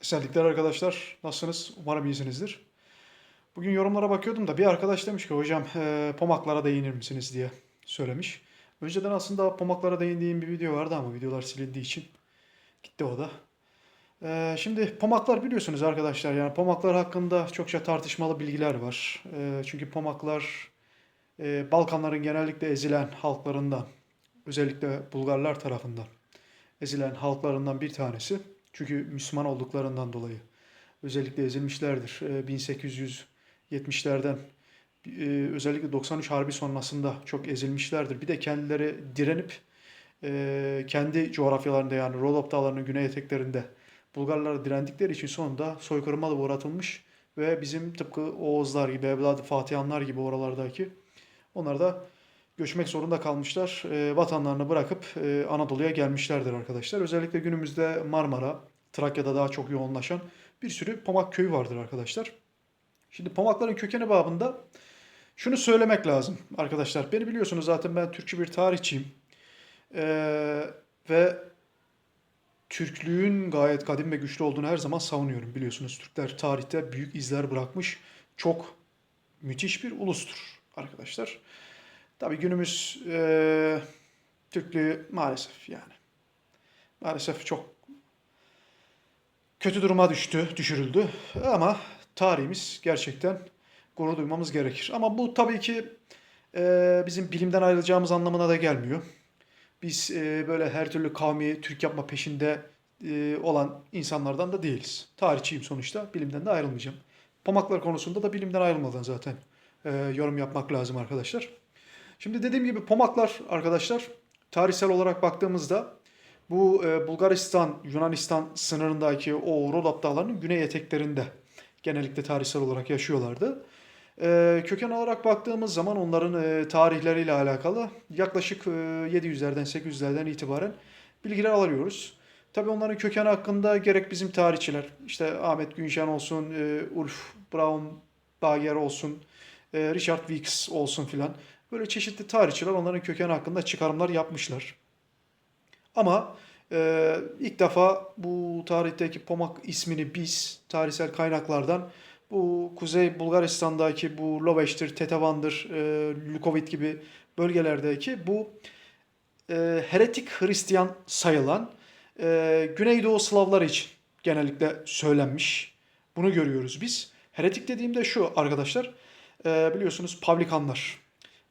Esenlikler arkadaşlar. Nasılsınız? Umarım iyisinizdir. Bugün yorumlara bakıyordum da bir arkadaş demiş ki hocam e, pomaklara değinir misiniz diye söylemiş. Önceden aslında pomaklara değindiğim bir video vardı ama videolar silindiği için gitti o da. E, şimdi pomaklar biliyorsunuz arkadaşlar yani pomaklar hakkında çokça tartışmalı bilgiler var. E, çünkü pomaklar e, Balkanların genellikle ezilen halklarından özellikle Bulgarlar tarafından ezilen halklarından bir tanesi. Çünkü Müslüman olduklarından dolayı özellikle ezilmişlerdir. Ee, 1870'lerden e, özellikle 93 Harbi sonrasında çok ezilmişlerdir. Bir de kendileri direnip e, kendi coğrafyalarında yani Rodop Dağları'nın güney eteklerinde Bulgarlara direndikleri için sonunda soykırıma da uğratılmış ve bizim tıpkı Oğuzlar gibi, Evladı Fatihanlar gibi oralardaki onlar da göçmek zorunda kalmışlar. E, vatanlarını bırakıp e, Anadolu'ya gelmişlerdir arkadaşlar. Özellikle günümüzde Marmara, Trakya'da daha çok yoğunlaşan bir sürü Pomak köyü vardır arkadaşlar. Şimdi Pomakların kökeni babında şunu söylemek lazım arkadaşlar. Beni biliyorsunuz zaten ben Türkçü bir tarihçiyim. E, ve Türklüğün gayet kadim ve güçlü olduğunu her zaman savunuyorum. Biliyorsunuz Türkler tarihte büyük izler bırakmış çok müthiş bir ulustur arkadaşlar. Tabii günümüz e, Türklüğü maalesef yani maalesef çok kötü duruma düştü, düşürüldü. Ama tarihimiz gerçekten gurur duymamız gerekir. Ama bu tabii ki e, bizim bilimden ayrılacağımız anlamına da gelmiyor. Biz e, böyle her türlü kavmi Türk yapma peşinde e, olan insanlardan da değiliz. Tarihçiyim sonuçta, bilimden de ayrılmayacağım. Pomaklar konusunda da bilimden ayrılmadan zaten e, yorum yapmak lazım arkadaşlar. Şimdi dediğim gibi Pomaklar arkadaşlar tarihsel olarak baktığımızda bu e, Bulgaristan, Yunanistan sınırındaki o Rodop Dağları'nın güney eteklerinde genellikle tarihsel olarak yaşıyorlardı. E, köken olarak baktığımız zaman onların e, tarihleriyle alakalı yaklaşık e, 700'lerden 800'lerden itibaren bilgiler alıyoruz. Tabii onların kökeni hakkında gerek bizim tarihçiler, işte Ahmet Günşen olsun, Ulf Braun Bager olsun, Richard Weeks olsun filan. Böyle çeşitli tarihçiler onların kökeni hakkında çıkarımlar yapmışlar. Ama e, ilk defa bu tarihteki Pomak ismini biz tarihsel kaynaklardan bu Kuzey Bulgaristan'daki bu Loveş'tir, Tetevan'dır, e, Lukovit gibi bölgelerdeki bu e, heretik Hristiyan sayılan e, Güneydoğu Slavlar için genellikle söylenmiş. Bunu görüyoruz biz. Heretik dediğimde şu arkadaşlar, e, biliyorsunuz Pavlikanlar,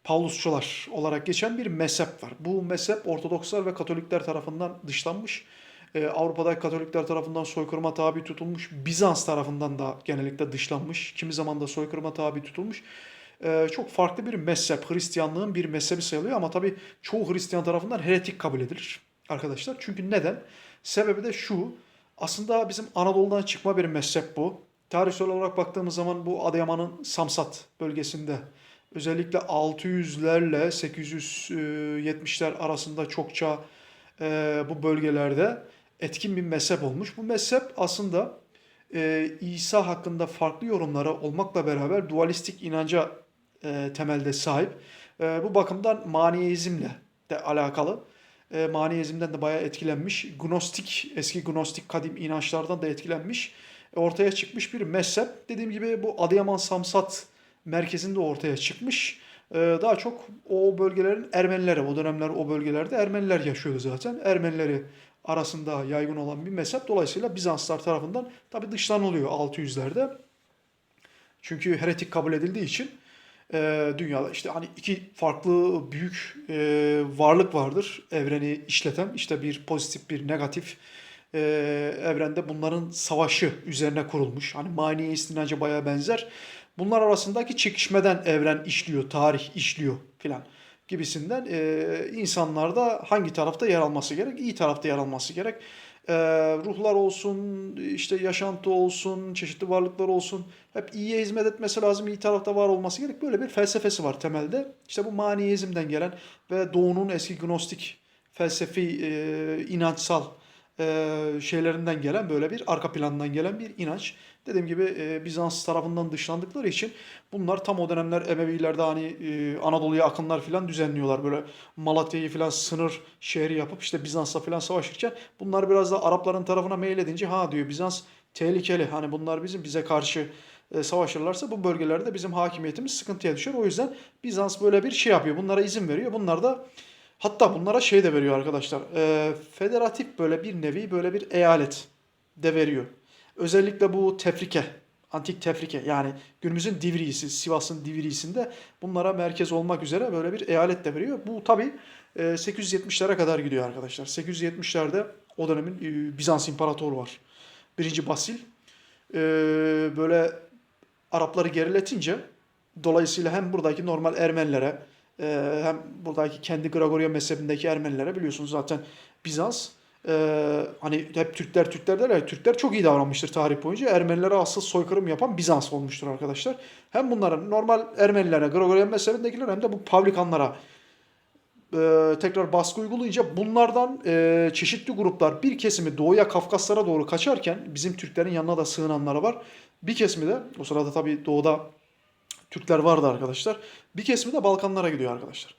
Pavlusçular olarak geçen bir mezhep var. Bu mezhep Ortodokslar ve Katolikler tarafından dışlanmış. Ee, Avrupa'da Katolikler tarafından soykırıma tabi tutulmuş. Bizans tarafından da genellikle dışlanmış. Kimi zaman da soykırıma tabi tutulmuş. Ee, çok farklı bir mezhep. Hristiyanlığın bir mezhebi sayılıyor ama tabii çoğu Hristiyan tarafından heretik kabul edilir arkadaşlar. Çünkü neden? Sebebi de şu. Aslında bizim Anadolu'dan çıkma bir mezhep bu. Tarihsel olarak baktığımız zaman bu Adıyaman'ın Samsat bölgesinde özellikle 600'lerle 870'ler arasında çokça e, bu bölgelerde etkin bir mezhep olmuş. Bu mezhep aslında e, İsa hakkında farklı yorumları olmakla beraber dualistik inanca e, temelde sahip. E, bu bakımdan maniyeizmle de alakalı. E, maniyeizmden de bayağı etkilenmiş. Gnostik, eski gnostik kadim inançlardan da etkilenmiş. E, ortaya çıkmış bir mezhep. Dediğim gibi bu Adıyaman Samsat merkezinde ortaya çıkmış. Ee, daha çok o bölgelerin Ermenileri, o dönemler o bölgelerde Ermeniler yaşıyordu zaten. Ermenileri arasında yaygın olan bir mezhep. Dolayısıyla Bizanslar tarafından tabi dışlanılıyor 600'lerde. Çünkü heretik kabul edildiği için e, dünyada işte hani iki farklı büyük e, varlık vardır evreni işleten. İşte bir pozitif bir negatif e, evrende bunların savaşı üzerine kurulmuş. Hani maniye istinaca baya benzer. Bunlar arasındaki çekişmeden evren işliyor, tarih işliyor filan gibisinden e, insanlar da hangi tarafta yer alması gerek? İyi tarafta yer alması gerek. E, ruhlar olsun, işte yaşantı olsun, çeşitli varlıklar olsun. Hep iyiye hizmet etmesi lazım, iyi tarafta var olması gerek. Böyle bir felsefesi var temelde. İşte bu maniizmden gelen ve doğunun eski gnostik felsefi e, inançsal e, şeylerinden gelen böyle bir arka plandan gelen bir inanç. Dediğim gibi e, Bizans tarafından dışlandıkları için bunlar tam o dönemler Emevilerde hani e, Anadolu'ya akınlar falan düzenliyorlar. Böyle Malatya'yı falan sınır şehri yapıp işte Bizans'la falan savaşırken bunlar biraz da Arapların tarafına meyledince ha diyor Bizans tehlikeli. Hani bunlar bizim bize karşı savaşırlarsa bu bölgelerde bizim hakimiyetimiz sıkıntıya düşer. O yüzden Bizans böyle bir şey yapıyor. Bunlara izin veriyor. Bunlar da hatta bunlara şey de veriyor arkadaşlar. E, federatif böyle bir nevi böyle bir eyalet de veriyor. Özellikle bu tefrike, antik tefrike yani günümüzün Divriğisi, Sivas'ın Divriğisi'nde bunlara merkez olmak üzere böyle bir eyalet de veriyor. Bu tabi 870'lere kadar gidiyor arkadaşlar. 870'lerde o dönemin e, Bizans İmparatoru var. Birinci Basil e, böyle Arapları geriletince dolayısıyla hem buradaki normal Ermenilere e, hem buradaki kendi Gregorian mezhebindeki Ermenilere biliyorsunuz zaten Bizans e, hani hep Türkler Türkler derler. Türkler çok iyi davranmıştır tarih boyunca. Ermenilere asıl soykırım yapan Bizans olmuştur arkadaşlar. Hem bunların normal Ermenilere, Gregorian mezhebindekiler hem de bu Pavlikanlara e, tekrar baskı uygulayınca bunlardan e, çeşitli gruplar bir kesimi doğuya Kafkaslara doğru kaçarken bizim Türklerin yanına da sığınanları var. Bir kesimi de o sırada tabii doğuda Türkler vardı arkadaşlar. Bir kesimi de Balkanlara gidiyor arkadaşlar.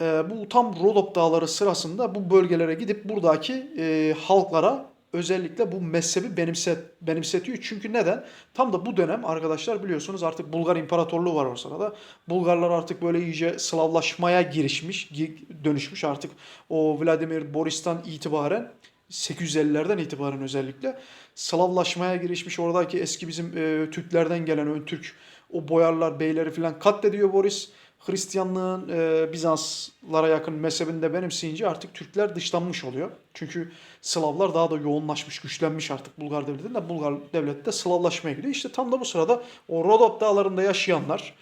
E, bu tam Rodop Dağları sırasında bu bölgelere gidip buradaki e, halklara özellikle bu mezhebi benimset, benimsetiyor. Çünkü neden? Tam da bu dönem arkadaşlar biliyorsunuz artık Bulgar İmparatorluğu var o sırada. Bulgarlar artık böyle iyice Slavlaşmaya girişmiş, gi- dönüşmüş artık o Vladimir Boris'tan itibaren 850'lerden itibaren özellikle Slavlaşmaya girişmiş. Oradaki eski bizim e, Türklerden gelen ön Türk o boyarlar, beyleri falan katlediyor Boris. Hristiyanlığın e, Bizanslara yakın mezhebinde benimseyince artık Türkler dışlanmış oluyor. Çünkü Slavlar daha da yoğunlaşmış, güçlenmiş artık Bulgar devletinde. Bulgar devleti de Slavlaşmaya gidiyor. İşte tam da bu sırada o Rodop dağlarında yaşayanlar,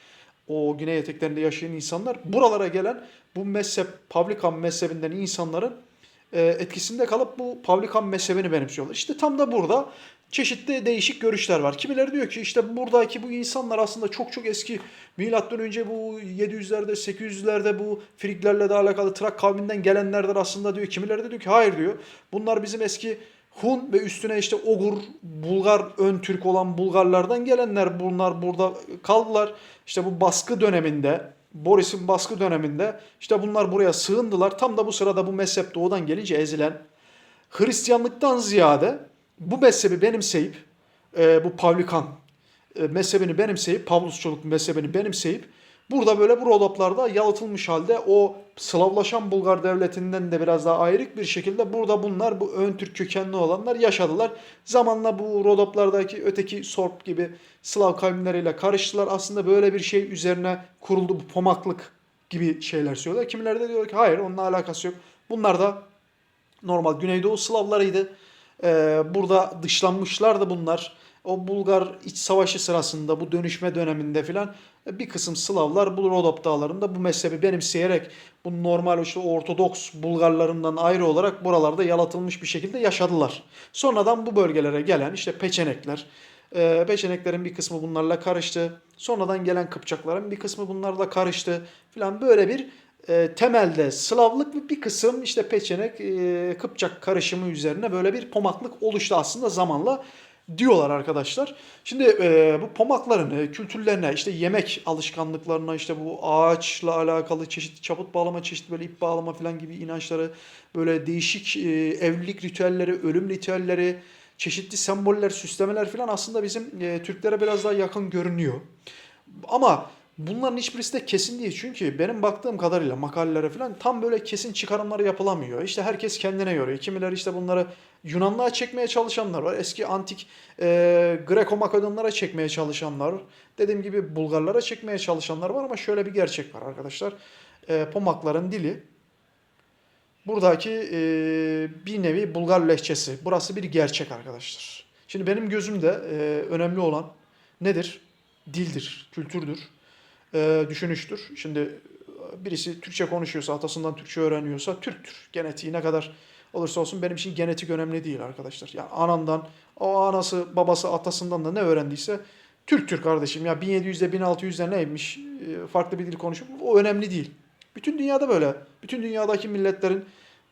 o güney eteklerinde yaşayan insanlar buralara gelen bu mezhep, Pavlikan mezhebinden insanların etkisinde kalıp bu Pavlikan mezhebini benimsiyorlar. İşte tam da burada çeşitli değişik görüşler var. Kimileri diyor ki işte buradaki bu insanlar aslında çok çok eski milattan önce bu 700'lerde 800'lerde bu Friglerle de alakalı Trak kavminden gelenlerdir aslında diyor. Kimileri de diyor ki hayır diyor. Bunlar bizim eski Hun ve üstüne işte Ogur, Bulgar, ön Türk olan Bulgarlardan gelenler bunlar burada kaldılar. İşte bu baskı döneminde Boris'in baskı döneminde işte bunlar buraya sığındılar. Tam da bu sırada bu mezhep doğudan gelince ezilen Hristiyanlıktan ziyade bu mezhebi benimseyip e, bu Pavlikan e, mezhebini benimseyip Pavlusçuluk mezhebini benimseyip burada böyle bu rodoplarda yalıtılmış halde o Slavlaşan Bulgar devletinden de biraz daha ayrık bir şekilde burada bunlar bu ön Türk kökenli olanlar yaşadılar. Zamanla bu rodoplardaki öteki Sorp gibi Slav kavimleriyle karıştılar. Aslında böyle bir şey üzerine kuruldu bu pomaklık gibi şeyler söylüyorlar. Kimileri de diyor ki hayır onunla alakası yok. Bunlar da normal Güneydoğu Slavlarıydı. Ee, burada dışlanmışlardı bunlar. O Bulgar iç savaşı sırasında bu dönüşme döneminde filan bir kısım Slavlar bu Rodop dağlarında bu mezhebi benimseyerek bu normal işte Ortodoks Bulgarlarından ayrı olarak buralarda yalatılmış bir şekilde yaşadılar. Sonradan bu bölgelere gelen işte Peçenekler, e, Peçeneklerin bir kısmı bunlarla karıştı. Sonradan gelen Kıpçakların bir kısmı bunlarla karıştı filan böyle bir e, temelde Slavlık ve bir kısım işte Peçenek, e, Kıpçak karışımı üzerine böyle bir pomaklık oluştu aslında zamanla diyorlar arkadaşlar. Şimdi e, bu pomakların e, kültürlerine, işte yemek alışkanlıklarına, işte bu ağaçla alakalı çeşitli çaput bağlama, çeşitli böyle ip bağlama falan gibi inançları, böyle değişik e, evlilik ritüelleri, ölüm ritüelleri, çeşitli semboller, süslemeler falan aslında bizim e, Türklere biraz daha yakın görünüyor. Ama bunların hiçbirisi de kesin değil. Çünkü benim baktığım kadarıyla makalelere falan tam böyle kesin çıkarımları yapılamıyor. İşte herkes kendine yoruyor. Kimileri işte bunları Yunanlığa çekmeye çalışanlar var. Eski antik e, Greko-Makedonlara çekmeye çalışanlar. Dediğim gibi Bulgarlara çekmeye çalışanlar var ama şöyle bir gerçek var arkadaşlar. E, Pomakların dili buradaki e, bir nevi Bulgar lehçesi. Burası bir gerçek arkadaşlar. Şimdi benim gözümde e, önemli olan nedir? Dildir, kültürdür, e, düşünüştür. Şimdi e, birisi Türkçe konuşuyorsa, atasından Türkçe öğreniyorsa Türktür. Genetiği ne kadar olursa olsun benim için genetik önemli değil arkadaşlar. Yani anandan, o anası, babası, atasından da ne öğrendiyse Türktür kardeşim. Ya 1700'de 1600'de neymiş farklı bir dil konuşup o önemli değil. Bütün dünyada böyle. Bütün dünyadaki milletlerin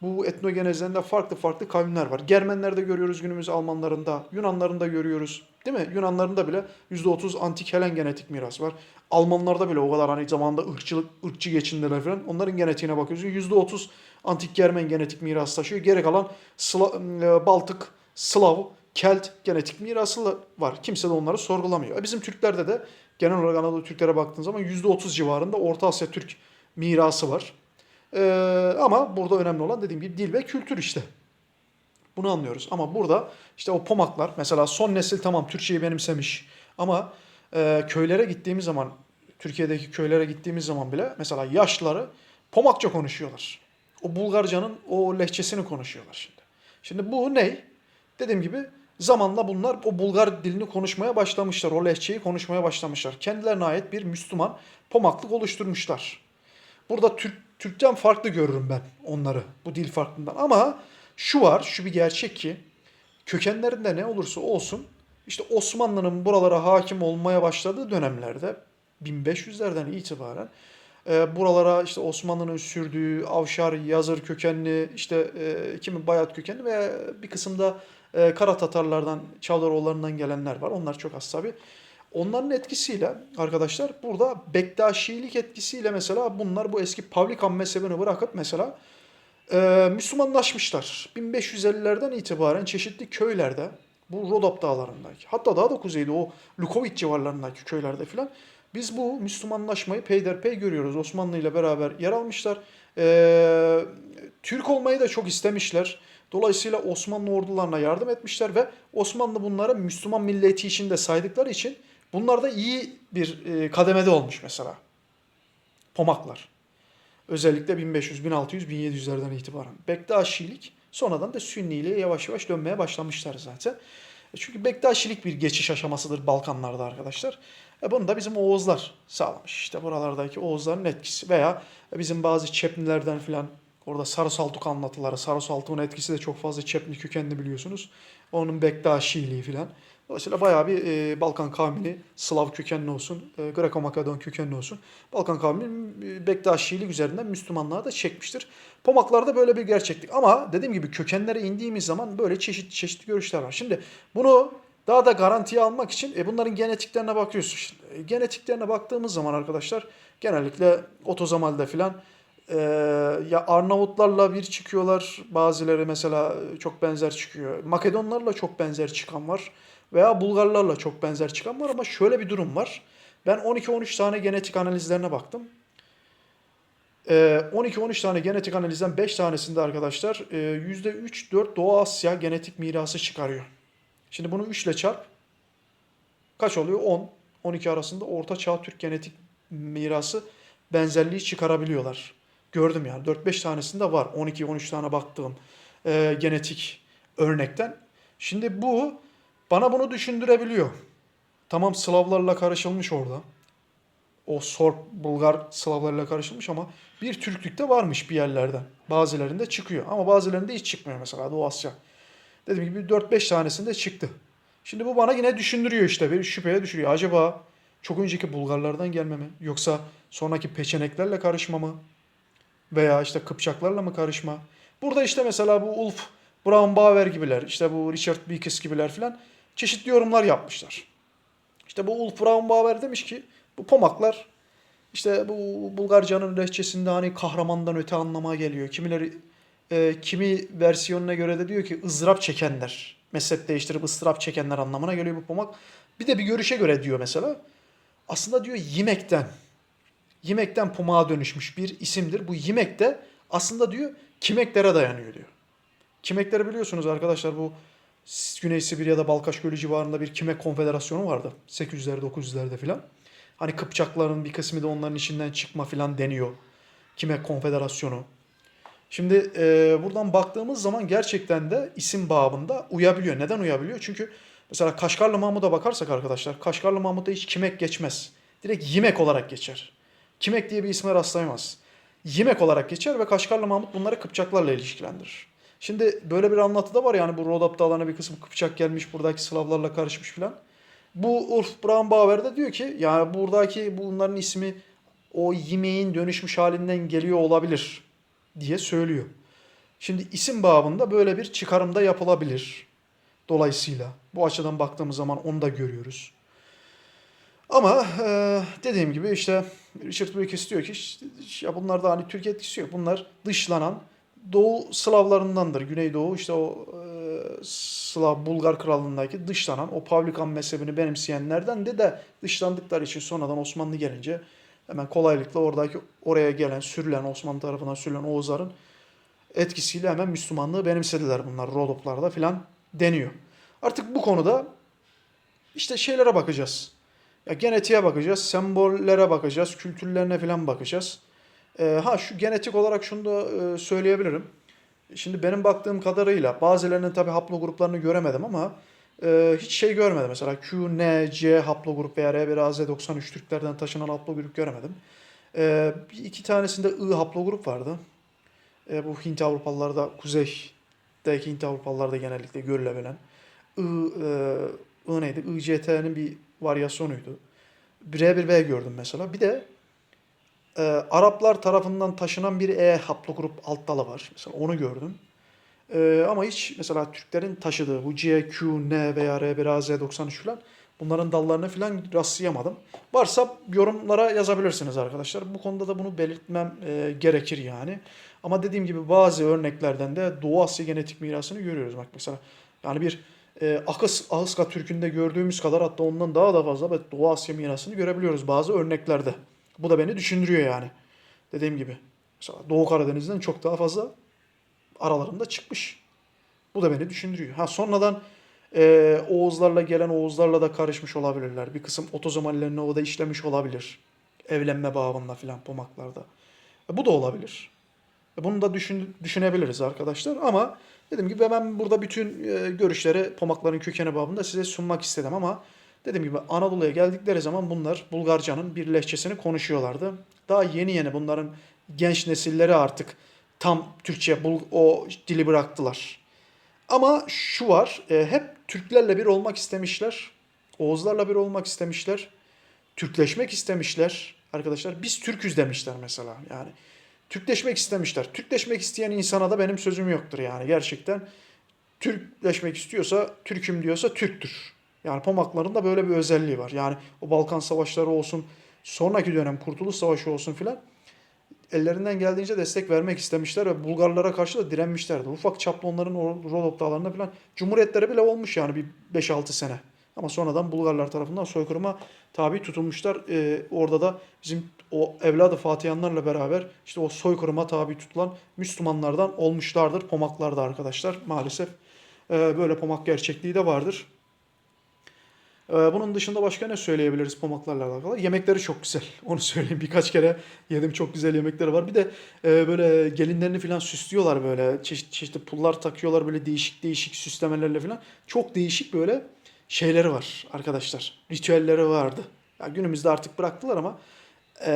bu etnogenezlerinde farklı farklı kavimler var. Germenlerde görüyoruz günümüz Almanlarında, Yunanlarında görüyoruz. Değil mi? Yunanlarında bile %30 antik Helen genetik miras var. Almanlarda bile o kadar hani zamanında ırkçılık, ırkçı geçindiler falan. Onların genetiğine bakıyorsun. %30 antik Germen genetik miras taşıyor. Geri kalan Sla- e, Baltık, Slav Kelt genetik mirası var. Kimse de onları sorgulamıyor. E bizim Türklerde de genel olarak Anadolu Türklere baktığın zaman %30 civarında Orta Asya Türk mirası var. Ee, ama burada önemli olan dediğim gibi dil ve kültür işte. Bunu anlıyoruz. Ama burada işte o pomaklar mesela son nesil tamam Türkçeyi benimsemiş ama e, köylere gittiğimiz zaman Türkiye'deki köylere gittiğimiz zaman bile mesela yaşlıları pomakça konuşuyorlar. O Bulgarcanın o lehçesini konuşuyorlar şimdi. Şimdi bu ne? Dediğim gibi zamanla bunlar o Bulgar dilini konuşmaya başlamışlar. O lehçeyi konuşmaya başlamışlar. Kendilerine ait bir Müslüman pomaklık oluşturmuşlar. Burada Türk, Türkçen farklı görürüm ben onları bu dil farklılığından. Ama şu var, şu bir gerçek ki kökenlerinde ne olursa olsun işte Osmanlı'nın buralara hakim olmaya başladığı dönemlerde 1500'lerden itibaren e, buralara işte Osmanlı'nın sürdüğü Avşar, Yazır kökenli, işte e, kimi Bayat kökenli ve bir kısımda e, Kara Tatarlardan, Çavdaroğullarından gelenler var. Onlar çok az tabii. Onların etkisiyle arkadaşlar burada Bektaşilik etkisiyle mesela bunlar bu eski Pavlikan mezhebini bırakıp mesela e, Müslümanlaşmışlar. 1550'lerden itibaren çeşitli köylerde bu Rodop dağlarındaki hatta daha da kuzeyde o Lukovic civarlarındaki köylerde filan biz bu Müslümanlaşmayı peyderpey görüyoruz. Osmanlı ile beraber yer almışlar. E, Türk olmayı da çok istemişler. Dolayısıyla Osmanlı ordularına yardım etmişler ve Osmanlı bunları Müslüman milleti içinde saydıkları için bunlar da iyi bir e, kademede olmuş mesela. Pomaklar. Özellikle 1500, 1600, 1700'lerden itibaren. Bektaşilik sonradan da Sünniliğe yavaş yavaş dönmeye başlamışlar zaten. E Çünkü Bektaşilik bir geçiş aşamasıdır Balkanlarda arkadaşlar. E bunu da bizim Oğuzlar sağlamış. İşte buralardaki Oğuzların etkisi veya bizim bazı Çeplilerden filan orada Sarı Saltuk anlatıları. Sarı Saltuk'un etkisi de çok fazla Çepli kökenli biliyorsunuz. Onun Bektaşiliği filan. Dolayısıyla bayağı bir e, Balkan kavmini Slav kökenli olsun, e, Greko-Makedon kökenli olsun. Balkan kavminin e, Bektaşilik üzerinden Müslümanlığa da çekmiştir. Pomaklarda böyle bir gerçeklik. Ama dediğim gibi kökenlere indiğimiz zaman böyle çeşitli çeşitli görüşler var. Şimdi bunu daha da garantiye almak için e, bunların genetiklerine bakıyorsun. Şimdi, e, genetiklerine baktığımız zaman arkadaşlar genellikle otozamalde filan e, ya Arnavutlarla bir çıkıyorlar. Bazıları mesela çok benzer çıkıyor. Makedonlarla çok benzer çıkan var. Veya Bulgarlarla çok benzer çıkan var ama şöyle bir durum var. Ben 12-13 tane genetik analizlerine baktım. Ee, 12-13 tane genetik analizden 5 tanesinde arkadaşlar e, %3-4 Doğu Asya genetik mirası çıkarıyor. Şimdi bunu 3 ile çarp. Kaç oluyor? 10. 12 arasında Orta Çağ Türk genetik mirası benzerliği çıkarabiliyorlar. Gördüm yani 4-5 tanesinde var. 12-13 tane baktığım e, genetik örnekten. Şimdi bu bana bunu düşündürebiliyor. Tamam Slavlarla karışılmış orada. O Sorp, Bulgar Slavlarla karışılmış ama bir Türklük de varmış bir yerlerden. Bazılarında çıkıyor ama bazılarında hiç çıkmıyor mesela Doğu Asya. Dediğim gibi 4-5 tanesinde çıktı. Şimdi bu bana yine düşündürüyor işte. Bir şüpheye düşürüyor. Acaba çok önceki Bulgarlardan gelme mi? Yoksa sonraki peçeneklerle karışma mı? Veya işte Kıpçaklarla mı karışma? Burada işte mesela bu Ulf Braunbauer gibiler, işte bu Richard Beekes gibiler filan çeşitli yorumlar yapmışlar. İşte bu Ulf Braunbauer demiş ki bu pomaklar işte bu Bulgarcanın lehçesinde hani kahramandan öte anlamaya geliyor. Kimileri e, kimi versiyonuna göre de diyor ki ızdırap çekenler. Mezhep değiştirip ızdırap çekenler anlamına geliyor bu pomak. Bir de bir görüşe göre diyor mesela. Aslında diyor yemekten yemekten pomağa dönüşmüş bir isimdir. Bu yemek de aslında diyor kimeklere dayanıyor diyor. Kimekleri biliyorsunuz arkadaşlar bu Güney Sibirya'da Balkaş Gölü civarında bir Kimek Konfederasyonu vardı. 800'lerde 900'lerde filan. Hani Kıpçakların bir kısmı da onların içinden çıkma filan deniyor. Kimek Konfederasyonu. Şimdi e, buradan baktığımız zaman gerçekten de isim babında uyabiliyor. Neden uyabiliyor? Çünkü mesela Kaşgarlı Mahmud'a bakarsak arkadaşlar Kaşgarlı Mahmud'da hiç Kimek geçmez. Direkt Yimek olarak geçer. Kimek diye bir isme rastlayamaz. Yimek olarak geçer ve Kaşgarlı Mahmut bunları Kıpçaklarla ilişkilendirir. Şimdi böyle bir anlatı da var yani bu Rodop dağlarına bir kısım Kıpçak gelmiş buradaki Slavlarla karışmış filan. Bu Ulf Braunbauer de diyor ki yani buradaki bunların ismi o yemeğin dönüşmüş halinden geliyor olabilir diye söylüyor. Şimdi isim babında böyle bir çıkarımda yapılabilir. Dolayısıyla bu açıdan baktığımız zaman onu da görüyoruz. Ama e, dediğim gibi işte Richard Wilkes diyor ki işte, ya bunlarda hani Türk etkisi yok. Bunlar dışlanan Doğu Slavlarındandır. Güneydoğu işte o e, Slav Bulgar krallığındaki dışlanan o Pavlikan mezhebini benimseyenlerden de de dışlandıkları için sonradan Osmanlı gelince hemen kolaylıkla oradaki oraya gelen sürülen Osmanlı tarafından sürülen Oğuzların etkisiyle hemen Müslümanlığı benimsediler bunlar Rodoplarda filan deniyor. Artık bu konuda işte şeylere bakacağız. Ya genetiğe bakacağız, sembollere bakacağız, kültürlerine filan bakacağız. Ee, ha şu genetik olarak şunu da e, söyleyebilirim. Şimdi benim baktığım kadarıyla bazılarının tabii haplogruplarını göremedim ama e, hiç şey görmedim. Mesela Q, N, C haplogrup veya R1AZ93 Türklerden taşınan haplogrup göremedim. E, iki tanesinde I haplogrup vardı. E, bu Hint Avrupalılarda, kuzeydeki Hint Avrupalılarda genellikle görülebilen. I, e, I neydi? ICT'nin bir varyasyonuydu. R1B gördüm mesela. Bir de e, Araplar tarafından taşınan bir E haplogrup alt dalı var. Mesela onu gördüm. E, ama hiç mesela Türklerin taşıdığı bu C, Q, N veya R1AZ93 falan bunların dallarına falan rastlayamadım. Varsa yorumlara yazabilirsiniz arkadaşlar. Bu konuda da bunu belirtmem e, gerekir yani. Ama dediğim gibi bazı örneklerden de Doğu Asya genetik mirasını görüyoruz. Bak mesela yani bir e, Akıs, Ahıska Türk'ünde gördüğümüz kadar hatta ondan daha da fazla Doğu Asya mirasını görebiliyoruz bazı örneklerde. Bu da beni düşündürüyor yani. Dediğim gibi. Mesela Doğu Karadeniz'den çok daha fazla aralarında çıkmış. Bu da beni düşündürüyor. Ha sonradan e, Oğuzlarla gelen Oğuzlarla da karışmış olabilirler. Bir kısım otozomallerini o da işlemiş olabilir. Evlenme bağında filan pomaklarda. E, bu da olabilir. E, bunu da düşün, düşünebiliriz arkadaşlar. Ama dediğim gibi ben burada bütün e, görüşleri pomakların kökeni babında size sunmak istedim ama dediğim gibi Anadolu'ya geldikleri zaman bunlar Bulgarcanın bir lehçesini konuşuyorlardı. Daha yeni yeni bunların genç nesilleri artık tam Türkçe bul, o dili bıraktılar. Ama şu var, e, hep Türklerle bir olmak istemişler. Oğuzlarla bir olmak istemişler. Türkleşmek istemişler. Arkadaşlar biz Türküz demişler mesela. Yani Türkleşmek istemişler. Türkleşmek isteyen insana da benim sözüm yoktur yani gerçekten. Türkleşmek istiyorsa, Türküm diyorsa Türktür. Yani Pomakların da böyle bir özelliği var. Yani o Balkan savaşları olsun, sonraki dönem Kurtuluş Savaşı olsun filan ellerinden geldiğince destek vermek istemişler ve Bulgarlara karşı da direnmişlerdi. Ufak çaplı onların Rodop dağlarında falan cumhuriyetleri bile olmuş yani bir 5-6 sene. Ama sonradan Bulgarlar tarafından soykırıma tabi tutulmuşlar. Ee, orada da bizim o evladı Fatihanlarla beraber işte o soykırıma tabi tutulan Müslümanlardan olmuşlardır. Pomaklarda arkadaşlar maalesef. Ee, böyle pomak gerçekliği de vardır. Ee, Bunun dışında başka ne söyleyebiliriz pomaklarla alakalı? Yemekleri çok güzel. Onu söyleyeyim. Birkaç kere yedim çok güzel yemekleri var. Bir de e, böyle gelinlerini falan süslüyorlar böyle. Çeşitli çeşitli pullar takıyorlar böyle değişik değişik süslemelerle falan. Çok değişik böyle şeyleri var arkadaşlar. Ritüelleri vardı. Ya günümüzde artık bıraktılar ama e,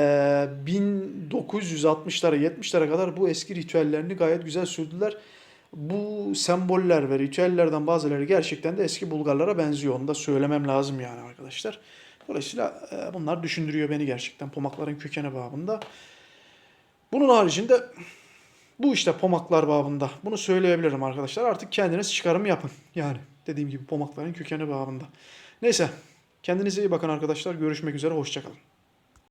1960'lara 70'lere kadar bu eski ritüellerini gayet güzel sürdüler. Bu semboller ve ritüellerden bazıları gerçekten de eski Bulgarlara benziyor. Onu da söylemem lazım yani arkadaşlar. Dolayısıyla e, bunlar düşündürüyor beni gerçekten pomakların kökeni babında. Bunun haricinde bu işte pomaklar babında. Bunu söyleyebilirim arkadaşlar. Artık kendiniz çıkarım yapın. Yani dediğim gibi pomakların kökeni babında. Neyse kendinize iyi bakın arkadaşlar. Görüşmek üzere. Hoşçakalın.